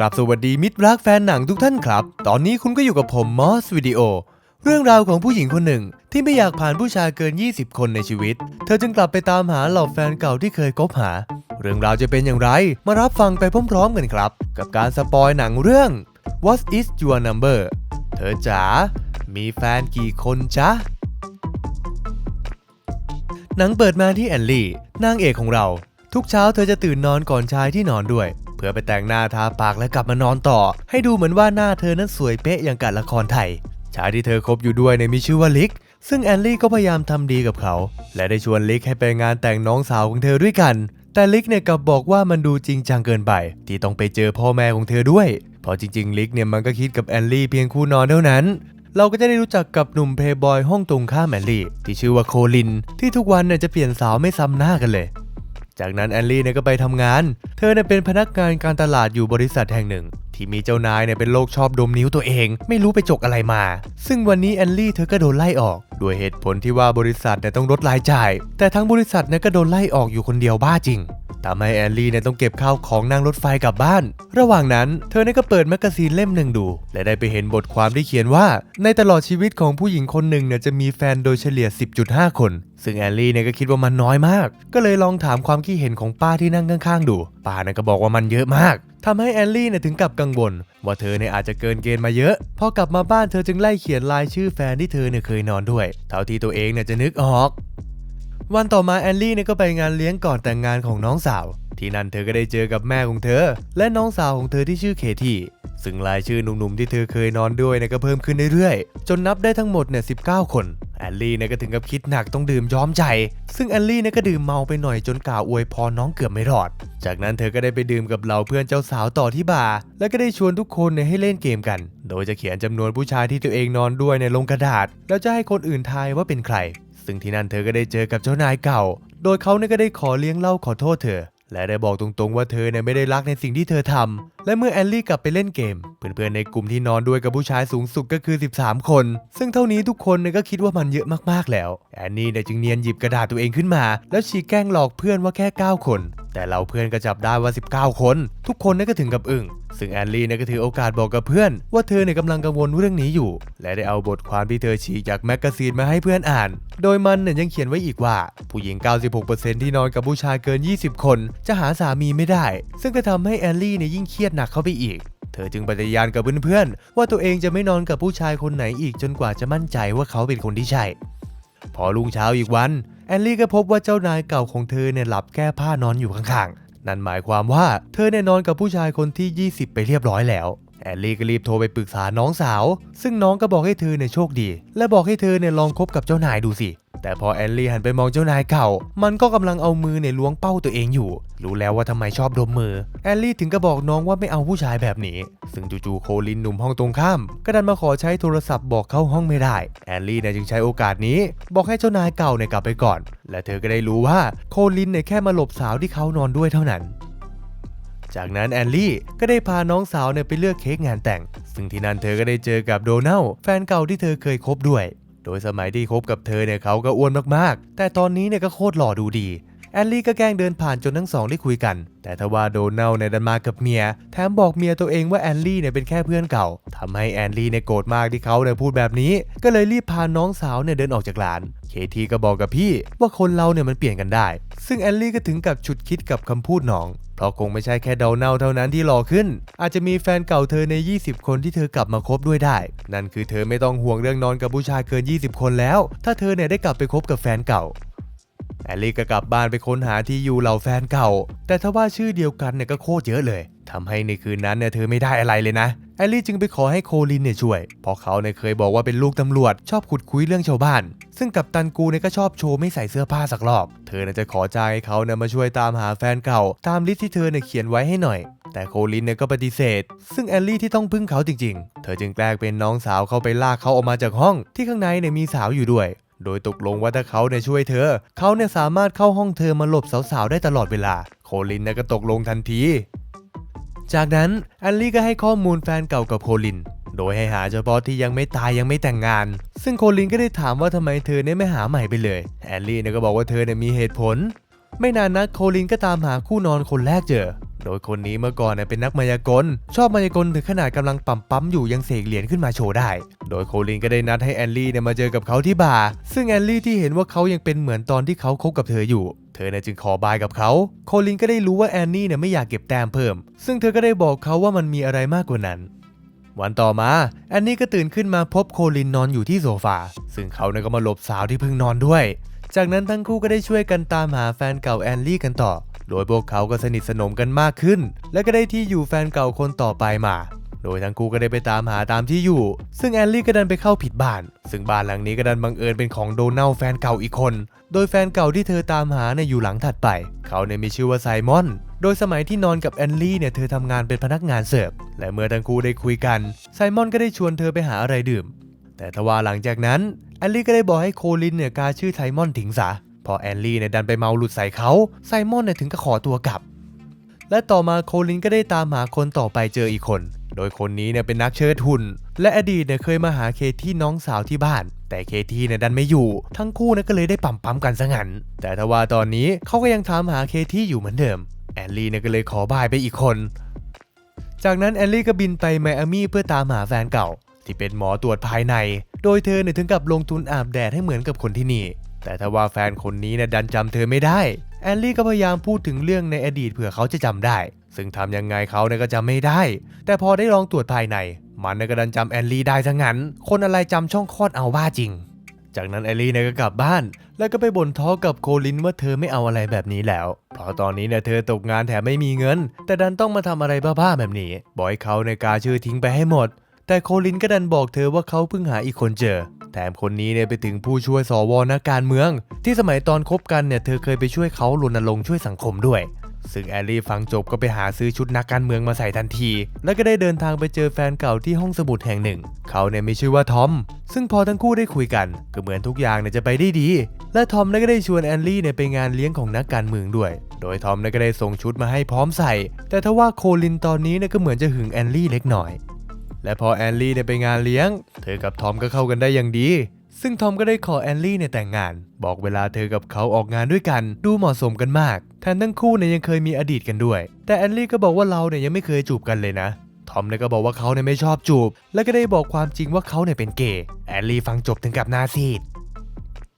กราบสวัสดีมิตรรักแฟนหนังทุกท่านครับ ตอนนี้คุณก็อยู่กับผมมอสวิดีโอ เรื่องราวของผู้หญิงคนหนึ่ง ที่ไม่อยากผ่านผู้ชายเกิน 20 คนในชีวิต เธอจึงกลับไปตามหาเหล่าแฟนเก่าที่เคยคบหา เรื่องราวจะเป็นอย่างไร มารับฟังไปพร้อมๆกันครับ กับการสปอยหนังเรื่อง What is your number เธอจ๋า มีแฟนกี่คนจ๊ะหนังเปิดมาที่แอนลี่ นางเอกของเรา ทุกเช้าเธอจะตื่นนอนก่อนชายที่นอนด้วย เพื่อไปแต่งหน้าทาปากและกลับมานอนต่อ ให้ดูเหมือนว่าหน้าเธอนั้นสวยเป๊ะอย่างกับละครไทยชายที่เธอคบอยู่ด้วยเนี่ยมีชื่อว่าลิก ซึ่งแอนลี่ก็พยายามทำดีกับเขา และได้ชวนลิกให้ไปงานแต่งน้องสาวของเธอด้วยกัน แต่ลิกเนี่ยกลับบอกว่ามันดูจริงจังเกินไป ที่ต้องไปเจอพ่อแม่ของเธอด้วยเพราะจริงๆลิกเนี่ยมันก็คิดกับแอนลี่เพียงคู่นอนเท่านั้นเราก็จะได้รู้จักกับหนุ่มเพย์บอยห้องตรงข้ามแอนลี่ที่ชื่อว่าโคลิน ที่ทุกวันเนี่ยจะเปลี่ยนสาวไม่ซ้ำหน้ากันเลย จากนั้นแอนลี่เนี่ยก็ไปทำงาน เธอเนี่ยเป็นพนักงานการตลาดอยู่บริษัทแห่งหนึ่ง ที่มีเจ้านายเนี่ยเป็นโรคชอบดมนิ้วตัวเอง ไม่รู้ไปจกอะไรมา ซึ่งวันนี้แอนลี่เธอก็โดนไล่ออกด้วยเหตุผลที่ว่าบริษัทเนี่ยต้องลดรายจ่าย แต่ทั้งบริษัทเนี่ยก็โดนไล่ออกอยู่คนเดียวบ้าจริง ทำให้แอนลี่เนี่ยต้องเก็บข้าวของนั่งรถไฟกลับบ้าน ระหว่างนั้นเธอเนี่ยก็เปิดแมกกาซีนเล่มหนึ่งดู และได้ไปเห็นบทความที่เขียนว่า ในตลอดชีวิตของผู้หญิงคนหนึ่งเนี่ยจะมีแฟนโดยเฉลี่ย 10.5 คน ซึ่งแอนลี่เนี่ยก็คิดว่ามันน้อยมาก ก็เลยลองถามความคิดเห็นของป้าที่นั่งข้างๆดู ป้าเนี่ยก็บอกว่ามันเยอะมากทำให้แอนลี่เนี่ยถึงกับกังวลว่าเธอเนี่ยอาจจะเกินเกณฑ์มาเยอะ พอกลับมาบ้านเธอจึงไล่เขียนรายชื่อแฟนที่เธอเนี่ยเคยนอนด้วย เท่าที่ตัวเองเนี่ยจะนึกออก วันต่อมาแอนลี่เนี่ยก็ไปงานเลี้ยงก่อนแต่งงานของน้องสาว ที่นั่นเธอก็ได้เจอกับแม่ของเธอ และน้องสาวของเธอที่ชื่อเคที่ซึ่งรายชื่อหนุ่มๆที่เธอเคยนอนด้วยเนี่ยก็เพิ่มขึ้นเรื่อยๆ จนนับได้ทั้งหมดเนี่ย19คนแอนลี่เนี่ยก็ถึงกับคิดหนักต้องดื่มย้อมใจ ซึ่งแอนลี่เนี่ยก็ดื่มเมาไปหน่อยจนกล่าวอวยพรน้องเกือบไม่รอด จากนั้นเธอก็ได้ไปดื่มกับเหล่าเพื่อนเจ้าสาวต่อที่บาร์ และก็ได้ชวนทุกคนเนี่ยให้เล่นเกมกัน โดยจะเขียนจำนวนผู้ชายที่ตัวเองนอนด้วยในลงกระดาษ แล้วจะให้คนอื่นทายว่าเป็นใคร ซึ่งที่นั่นเธอก็ได้เจอกับเจ้านายเก่า โดยเขาเนี่ยก็ได้ขอเลี้ยงเล่าขอโทษเธอ และได้บอกตรงๆว่าเธอเนี่ยไม่ได้รักในสิ่งที่เธอทำ และเมื่อแอลลี่กลับไปเล่นเกม เพื่อนๆในกลุ่มที่นอนด้วยกับผู้ชายสูงสุดก็คือ 13 คน ซึ่งเท่านี้ทุกคนเนี่ยก็คิดว่ามันเยอะมากๆแล้ว แอนนี่เนี่ยจึงเนียนหยิบกระดาษตัวเองขึ้นมา แล้วฉีกแกล้งหลอกเพื่อนว่าแค่ 9 คน แต่เราเพื่อนก็จับได้ว่า 19 คน ทุกคนเนี่ยก็ถึงกับอึ้งซึ่งแอนลี่เนี่ยก็ถือโอกาสบอกกับเพื่อน ว่าเธอเนี่ยกำลังกังวลเรื่องนี้อยู่ และได้เอาบทความที่เธอฉีกจากแมกกาซีนมาให้เพื่อนอ่าน โดยมันเนี่ยยังเขียนไว้อีกว่า ผู้หญิง 96%ที่นอนกับผู้ชายเกิน 20 คน จะหาสามีไม่ได้ ซึ่งก็ทำให้แอนลี่เนี่ยยิ่งเครียดหนักเข้าไปอีก เธอจึงปฏิญาณกับเพื่อนๆว่าตัวเองจะไม่นอนกับผู้ชายคนไหนอีกจนกว่าจะมั่นใจว่าเขาเป็นคนที่ใช่พอรุ่งเช้าอีกวัน แอนลี่ก็พบว่าเจ้านายเก่าของเธอเนี่ยหลับแก้ผ้านอนอยู่ข้างๆนั่นหมายความว่าเธอเนี่ยนอนกับผู้ชายคนที่ 20 ไปเรียบร้อยแล้ว แอนลี่ก็รีบโทรไปปรึกษาน้องสาว ซึ่งน้องก็บอกให้เธอเนี่ยโชคดี และบอกให้เธอเนี่ยลองคบกับเจ้านายดูสิ แต่พอแอนลี่หันไปมองเจ้านายเก่า มันก็กำลังเอามือเนี่ยล้วงเป้าตัวเองอยู่ รู้แล้วว่าทำไมชอบดมมือ แอนลี่ถึงก็บอกน้องว่าไม่เอาผู้ชายแบบนี้ ซึ่งจู่ๆโคลินหนุ่มห้องตรงข้าม ก็ดันมาขอใช้โทรศัพท์บอกเข้าห้องไม่ได้ แอนลี่เนี่ยจึงใช้โอกาสนี้ บอกให้เจ้านายเก่าเนี่ยกลับไปก่อน และเธอก็ได้รู้ว่าโคลินเนี่ยแค่มาหลบสาวที่เขานอนด้วยเท่านั้น จากนั้นแอนลี่ก็ได้พาน้องสาวเนี่ยไปเลือกเค้กงานแต่ง ซึ่งที่นั่นเธอก็ได้เจอกับโดนัลแฟนเก่าที่เธอเคยคบด้วย โดยสมัยที่คบกับเธอเนี่ยเขาก็อ้วนมากๆ แต่ตอนนี้เนี่ยก็โคตรหล่อดูดี แอนลี่ก็แกล้งเดินผ่านจนทั้งสองได้คุยกัน แต่ทว่าโดนัลเนี่ยดันมากับเมีย แถมบอกเมียตัวเองว่าแอนลี่เนี่ยเป็นแค่เพื่อนเก่าทำให้แอนลี่เนี่ยโกรธมากที่เขาเนี่ยพูดแบบนี้ ก็เลยรีบพาน้องสาวเนี่ยเดินออกจากร้าน เคทีก็บอกกับพี่ว่าคนเราเนี่ยมันเปลี่ยนกันได้ ซึ่งแอนลี่ก็ถึงกับฉุดคิดกับคำพูดน้องเพราะคงไม่ใช่แค่เดาเนาเท่านั้นที่หล่อขึ้น อาจจะมีแฟนเก่าเธอใน 20 คนที่เธอกลับมาคบด้วยได้ นั่นคือเธอไม่ต้องห่วงเรื่องนอนกับผู้ชายเกิน 20 คนแล้ว ถ้าเธอเนี่ยได้กลับไปคบกับแฟนเก่า แอลลี่ก็กลับบ้านไปค้นหาที่อยู่เหล่าแฟนเก่า แต่ถ้าว่าชื่อเดียวกันเนี่ยก็โคตรเยอะเลยทำให้ในคืนนั้นเนี่ยเธอไม่ได้อะไรเลยนะแอลลี่จึงไปขอให้โคลินเนี่ยช่วย เพราะเขาเนี่ยเคยบอกว่าเป็นลูกตำรวจ ชอบขุดคุยเรื่องชาวบ้าน ซึ่งกับตันกูเนี่ยก็ชอบโชว์ไม่ใส่เสื้อผ้าสักรอบ เธอเนี่ยจะขอใจให้เขาเนี่ยมาช่วยตามหาแฟนเก่า ตามลิสต์ที่เธอเนี่ยเขียนไว้ให้หน่อย แต่โคลินเนี่ยก็ปฏิเสธ ซึ่งแอลลี่ที่ต้องพึ่งเขาจริง ๆ เธอจึงแกล้งเป็นน้องสาวเข้าไปลากเขาออกมาจากห้อง ที่ข้างในเนี่ยมีสาวอยู่ด้วย โดยตกลงว่าถ้าเขาเนี่ยช่วยเธอ เขาเนี่ยสามารถเข้าห้องเธอมาหลบสาวๆ ได้ตลอดเวลา โคลินเนี่ยก็ตกลงทันที จากนั้นแอนลี่ก็ให้ข้อมูลแฟนเก่ากับโคลิน โดยให้หาเฉพาะที่ยังไม่ตายยังไม่แต่งงาน ซึ่งโคลินก็ได้ถามว่าทำไมเธอเนี่ยไม่หาใหม่ไปเลยแอนลี่เนี่ยก็บอกว่าเธอเนี่ยมีเหตุผล ไม่นานนักโคลินก็ตามหาคู่นอนคนแรกเจอ โดยคนนี้เมื่อก่อนเนี่ยเป็นนักมายากล ชอบมายากลถึงขนาดกำลังปั๊มปั๊มอยู่ยังเสกเหรียญขึ้นมาโชว์ได้ โดยโคลินก็ได้นัดให้แอนลี่เนี่ยมาเจอกับเขาที่บาร์ซึ่งแอนลี่ที่เห็นว่าเขายังเป็นเหมือนตอนที่เขาคบกับเธออยู่ เธอเนี่ยจึงขอบายกับเขา โคลินก็ได้รู้ว่าแอนนี่เนี่ยไม่อยากเก็บแต้มเพิ่ม ซึ่งเธอก็ได้บอกเขาว่ามันมีอะไรมากกว่านั้นวันต่อมา แอนนี่ก็ตื่นขึ้นมาพบโคลินนอนอยู่ที่โซฟา ซึ่งเขาเนี่ยก็มาหลบสาวที่เพิ่งนอนด้วย จากนั้นทั้งคู่ก็ได้ช่วยกันตามหาแฟนเก่าแอนลี่กันต่อ โดยพวกเขาก็สนิทสนมกันมากขึ้น และก็ได้ที่อยู่แฟนเก่าคนต่อไปมา โดยทั้งคู่ก็ได้ไปตามหาตามที่อยู่ ซึ่งแอนลี่ก็ดันไปเข้าผิดบ้าน ซึ่งบ้านหลังนี้ก็ดันบังเอิญเป็นของโดนัลแฟนเก่าอีกคน โดยแฟนเก่าที่เธอตามหาเนี่ยอยู่หลังถัดไป เขาเนี่ยมีชื่อว่าไซมอนโดยสมัยที่นอนกับแอนลี่เนี่ยเธอทำงานเป็นพนักงานเสิร์ฟ และเมื่อทั้งคู่ได้คุยกัน ไซมอนก็ได้ชวนเธอไปหาอะไรดื่ม แต่ทว่าหลังจากนั้นแอนลี่ก็ได้บอกให้โคลินเนี่ยกาชื่อไซมอนทิ้งซะ พอแอนลี่เนี่ยดันไปเมาหลุดใส่เขาไซมอนเนี่ยถึงก็ขอตัวกลับ และต่อมาโคลินก็ได้ตามหาคนต่อไปเจออีกคน โดยคนนี้เนี่ยเป็นนักเชิดหุ่น และอดีตเนี่ยเคยมาหาเคที่น้องสาวที่บ้าน แต่เคที่เนี่ยดันไม่อยู่ ทั้งคู่เนี่ยก็เลยได้ปั๊มปั๊มๆกันซะงั้น แต่ทว่าตอนนี้เขาก็ยังถามหาเคที่อยู่เหมือนเดิม แอนลี่เนี่ยก็เลยขอบายไปอีกคน จากนั้นแอนลี่ก็บินไปไมอามี่เพื่อตามหาแฟนเก่า ที่เป็นหมอตรวจภายใน โดยเธอเนี่ยถึงกับลงทุนอาบแดดให้เหมือนกับคนที่นี่ แต่ถ้าว่าแฟนคนนี้เนี่ยดันจำเธอไม่ได้ แอนลี่ก็พยายามพูดถึงเรื่องในอดีตเผื่อเขาจะจำได้ ซึ่งทำยังไงเขาเนี่ยก็จำไม่ได้ แต่พอได้ลองตรวจภายใน มันเนี่ยก็ดันจำแอนลี่ได้ซะงั้น คนอะไรจำช่องคลอดเอาว่าจริง จากนั้นแอลลี่เนี่ยก็กลับบ้าน แล้วก็ไปบ่นท้อกับโคลินว่าเธอไม่เอาอะไรแบบนี้แล้ว เพราะตอนนี้เนี่ยเธอตกงานแถมไม่มีเงิน แต่ดันต้องมาทำอะไรบ้าๆแบบนี้บอกให้เขาในกาชื่อทิ้งไปให้หมด แต่โคลินก็ดันบอกเธอว่าเขาเพิ่งหาอีกคนเจอ แถมคนนี้เนี่ยไปถึงผู้ช่วยสวนักการเมือง ที่สมัยตอนคบกันเนี่ยเธอเคยไปช่วยเขารณรงค์ช่วยสังคมด้วย ซึ่งแอลลี่ฟังจบก็ไปหาซื้อชุดนักการเมืองมาใส่ทันที แล้วก็ได้เดินทางไปเจอแฟนเก่าที่ห้องสมุดแห่งหนึ่ง เขาเนี่ยมีชื่อว่าทอม ซึ่งพอทั้งคู่ได้คุยกัน ก็เหมือนทุกอย่างเนี่ยจะไปได้ดี และทอมนี่ก็ได้ชวนแอนลี่เนี่ยไปงานเลี้ยงของนักการเมืองด้วย โดยทอมนี่ก็ได้ส่งชุดมาให้พร้อมใส่ แต่ทว่าโคลินตอนนี้เนี่ยก็เหมือนจะหึงแอนลี่เล็กหน่อย และพอแอนลี่เนี่ยไปงานเลี้ยง เธอกับทอมก็เข้ากันได้อย่างดี ซึ่งทอมก็ได้ขอแอนลี่เนี่ยแต่งงาน บอกเวลาเธอกับเขาออกงานด้วยกัน ดูเหมาะสมกันมากแถมทั้งคู่เนี่ยยังเคยมีอดีตกันด้วย แต่แอนลี่ก็บอกว่าเราเนี่ยยังไม่เคยจูบกันเลยนะทอมเนี่ยก็บอกว่าเขาเนี่ยไม่ชอบจูบ และก็ได้บอกความจริงว่าเขาเนี่ยเป็นเกย์แอนลี่ฟังจบถึงกับหน้าซีด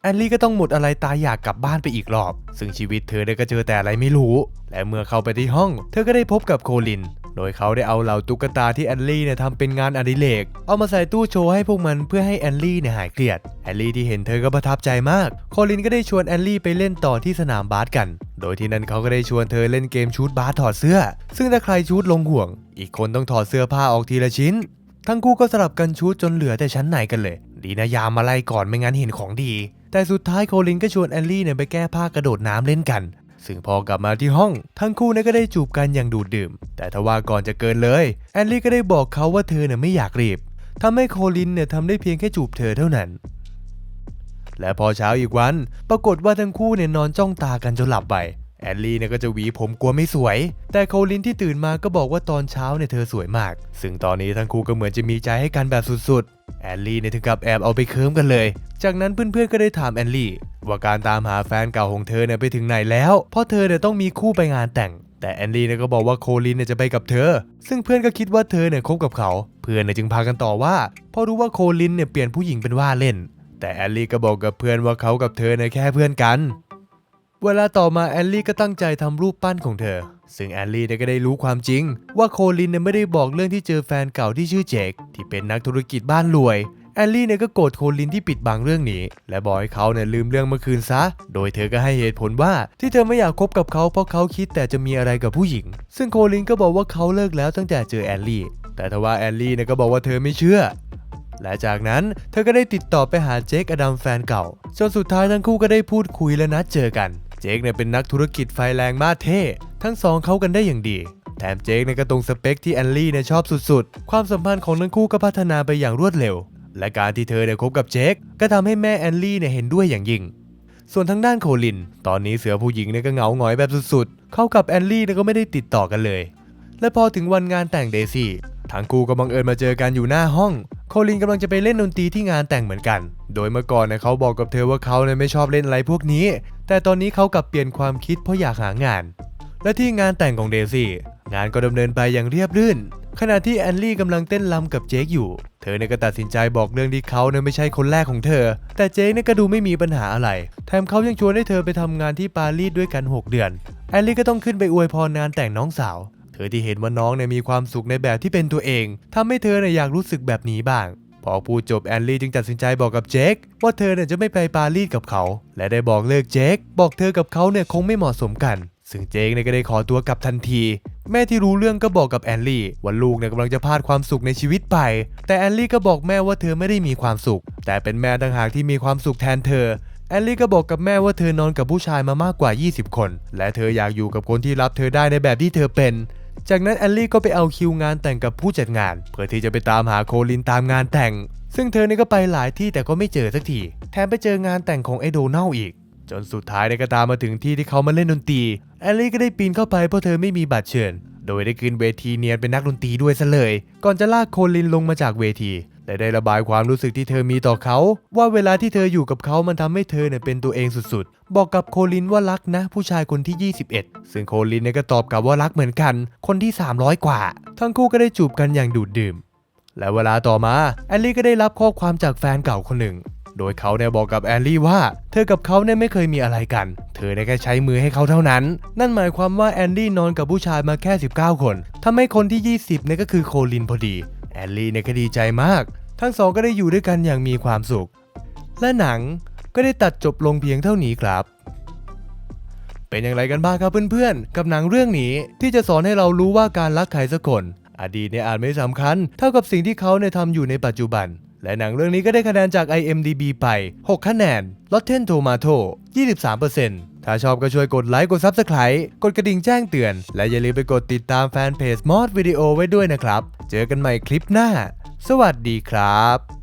แอนลี่ก็ต้องหมดอะไรตายอยากกลับบ้านไปอีกรอบ ซึ่งชีวิตเธอเนี่ยก็เจอแต่อะไรไม่รู้ และเมื่อเข้าไปที่ห้อง เธอก็ได้พบกับโคลิน โดยเขาได้เอาเหล่าตุ๊กตาที่แอนลี่เนี่ยทำเป็นงานอดิเรก เอามาใส่ตู้โชว์ให้พวกมันเพื่อให้แอนลี่เนี่ยหายเครียด แอนลี่ที่เห็นเธอก็ประทับใจมาก โคลินก็ได้ชวนแอนลี่ไปเล่นต่อที่สนามบาสกัน โดยที่นั่นเขาก็ได้ชวนเธอเล่นเกมชูตบาสถอดเสื้อ ซึ่งถ้าใครชูตลงห่วง อีกคนต้องถอดเสื้อผ้าออกทีละชิ้น ทั้งคู่ก็สลับกันชูตจนเหลือแต่ชั้นในกันเลย ดีนะยามมาไล่ก่อนไม่งั้นเห็นของดี แต่สุดท้ายโคลินก็ชวนแอนลี่เนี่ยไปแก้ผ้ากระโดดน้ำเล่นกัน ซึ่งพอกลับมาที่ห้อง ทั้งคู่เนี่ยก็ได้จูบกันอย่างดูดดื่ม แต่ทว่าก่อนจะเกินเลย แอนลี่ก็ได้บอกเขาว่าเธอเนี่ยไม่อยากรีบทำให้โคลินเนี่ยทำได้เพียงแค่จูบเธอเท่านั้น และพอเช้าอีกวัน ปรากฏว่าทั้งคู่เนี่ยนอนจ้องตากันจนหลับไป แอนลี่เนี่ยก็จะหวีผมกลัวไม่สวย แต่โคลินที่ตื่นมาก็บอกว่าตอนเช้าเนี่ยเธอสวยมาก ซึ่งตอนนี้ทั้งคู่ก็เหมือนจะมีใจให้กันแบบสุดๆ แอนลี่เนี่ยถึงกับแอบเอาไปเคิมกันเลย จากนั้นเพื่อนๆก็ได้ถามแอนลี่ว่าการตามหาแฟนเก่าของเธอเนี่ยไปถึงไหนแล้ว เพราะเธอเนี่ยต้องมีคู่ไปงานแต่ง แต่แอนลี่เนี่ยก็บอกว่าโคลินเนี่ยจะไปกับเธอ ซึ่งเพื่อนก็คิดว่าเธอเนี่ยคบกับเขา เพื่อนเนี่ยจึงพากันต่อว่าเพราะรู้ว่าโคลินเนี่ยเปลี่ยนผู้หญิงเป็นว่าเล่น แต่แอลลี่ก็บอกกับเพื่อนว่าเขากับเธอเนี่ยแค่เพื่อนกัน เวลาต่อมาแอลลี่ก็ตั้งใจทำรูปปั้นของเธอ ซึ่งแอลลี่เนี่ยก็ได้รู้ความจริง ว่าโคลินเนี่ยไม่ได้บอกเรื่องที่เจอแฟนเก่าที่ชื่อเจคที่เป็นนักธุรกิจบ้านรวยแอลลี่เนี่ยก็โกรธโคลินที่ปิดบังเรื่องนี้ และบอกให้เขาเนี่ยลืมเรื่องเมื่อคืนซะ โดยเธอก็ให้เหตุผลว่าที่เธอไม่อยากคบกับเขาเพราะเขาคิดแต่จะมีอะไรกับผู้หญิง ซึ่งโคลินก็บอกว่าเขาเลิกแล้วตั้งแต่เจอแอลลี่ แต่ทว่าแอลลี่เนี่ยก็บอกว่าเธอไม่เชื่อ และจากนั้นเธอก็ได้ติดต่อไปหาเจคอดัมแฟนเก่าจนสุดท้ายทั้งคู่ก็ได้พูดคุยและนัดเจอกัน เจคเนี่ยเป็นนักธุรกิจไฟแรงมาเท่ ทั้งสองเข้ากันได้อย่างดี แถมเจคเนี่ยก็ตรงสเปคที่แอนลี่เนี่ยชอบสุดๆ ความสัมพันธ์ของทั้งคู่ก็พัฒนาไปอย่างรวดเร็ว และการที่เธอเนี่ยคบกับเจคก็ทำให้แม่แอนลี่เนี่ยเห็นด้วยอย่างยิ่ง ส่วนทางด้านโคลิน ตอนนี้เสือผู้หญิงเนี่ยก็เหงาหงอยแบบสุดๆ เข้ากับแอนลี่เนี่ยก็ไม่ได้ติดต่อกันเลย และพอถึงวันงานแต่งเดซี่ ทั้งคู่ก็บังเอิญมาเจอกันอยู่หน้าห้อง โคลินกำลังจะไปเล่นดนตรีที่งานแต่งเหมือนกัน โดยเมื่อก่อนเนี่ยเขาบอกกับเธอว่าเขาเนี่ยไม่ชอบเล่นอะไรพวกนี้ แต่ตอนนี้เขากลับเปลี่ยนความคิดเพราะอยากหางาน และที่งานแต่งของเดซี่งานก็ดำเนินไปอย่างเรียบรื่น ขณะที่แอนลี่กำลังเต้นรำกับเจคอยู่ เธอเนี่ยก็ตัดสินใจบอกเรื่องที่เขาเนี่ยไม่ใช่คนแรกของเธอ แต่เจคเนี่ยก็ดูไม่มีปัญหาอะไร แถมเขายังชวนให้เธอไปทำงานที่ปารีสด้วยกัน 6 เดือน แอนลี่ก็ต้องขึ้นไปอวยพรงานแต่งน้องสาว อที่เห็นว่าน้องเนี่ยมีความสุขในแบบที่เป็นตัวเองทำให้เธอเนี่ยอยากรู้สึกแบบนี้บ้าง พอพูดจบแอนลี่จึงตัดสินใจบอกกับเจคว่าเธอเนี่ยจะไม่ไปปารีสกับเขา และได้บอกเลิกเจคบอกเธอกับเขาเนี่ยคงไม่เหมาะสมกันซึ่งเจคเนี่ยก็ได้ขอตัวกลับทันที แม่ที่รู้เรื่องก็บอกกับแอนลี่ว่าลูกเนี่ยกำลังจะพลาดความสุขในชีวิตไป แต่แอนลี่ก็บอกแม่ว่าเธอไม่ได้มีความสุข แต่เป็นแม่ต่างหากที่มีความสุขแทนเธอ แอนลี่ก็บอกกับแม่ว่าเธอนอนกับผู้ชายมามากกว่า 20 คน และเธออยากอยู่กับคนที่รับเธอได้ในแบบที่เธอเป็น จากนั้นแอลลี่ก็ไปเอาคิวงานแต่งกับผู้จัดงาน เพื่อที่จะไปตามหาโคลินตามงานแต่ง ซึ่งเธอเนี่ยก็ไปหลายที่แต่ก็ไม่เจอสักที แถมไปเจองานแต่งของไอโดนัลอีก จนสุดท้ายได้ก็ตามมาถึงที่ที่เขามาเล่นดนตรีแอลลี่ก็ได้ปีนเข้าไปเพราะเธอไม่มีบัตรเชิญ โดยได้ขึ้นเวทีเนียนเป็นนักดนตรีด้วยซะเลย ก่อนจะลากโคลินลงมาจากเวที และได้ระบายความรู้สึกที่เธอมีต่อเขา ว่าเวลาที่เธออยู่กับเขามันทำให้เธอเนี่ยเป็นตัวเองสุดๆ บอกกับโคลินว่ารักนะ ผู้ชายคนที่ 21 ซึ่งโคลินเนี่ยก็ตอบกลับว่ารักเหมือนกัน คนที่ 300 กว่า ทั้งคู่ก็ได้จูบกันอย่างดูดดื่ม และเวลาต่อมาแอลลี่ก็ได้รับข้อความจากแฟนเก่าคนหนึ่ง โดยเขาเนี่ยบอกกับแอลลี่ว่า เธอกับเขาเนี่ยไม่เคยมีอะไรกัน เธอได้แค่ใช้มือให้เขาเท่านั้น นั่นหมายความว่าแอนดี้นอนกับผู้ชายมาแค่ 19 คนทำให้คนที่ 20เนี่ยก็คือโคลินพอดีแอลลี่เนี่ยก็ดีใจมาก ทั้งสองก็ได้อยู่ด้วยกันอย่างมีความสุข และหนังก็ได้ตัดจบลงเพียงเท่านี้ครับ เป็นอย่างไรกันบ้างครับเพื่อนๆ กับหนังเรื่องนี้ที่จะสอนให้เรารู้ว่าการรักใครสักคน อดีตเนี่ยอาจไม่สำคัญ เท่ากับสิ่งที่เขาเนี่ยทำอยู่ในปัจจุบัน และหนังเรื่องนี้ก็ได้คะแนนจาก IMDB ไป 6 คะแนน Rotten Tomato 23%ถ้าชอบก็ช่วยกดไลค์กด Subscribe กดกระดิ่งแจ้งเตือน และอย่าลืมไปกดติดตามแฟนเพจมอดวิดีโอไว้ด้วยนะครับ เจอกันใหม่คลิปหน้า สวัสดีครับ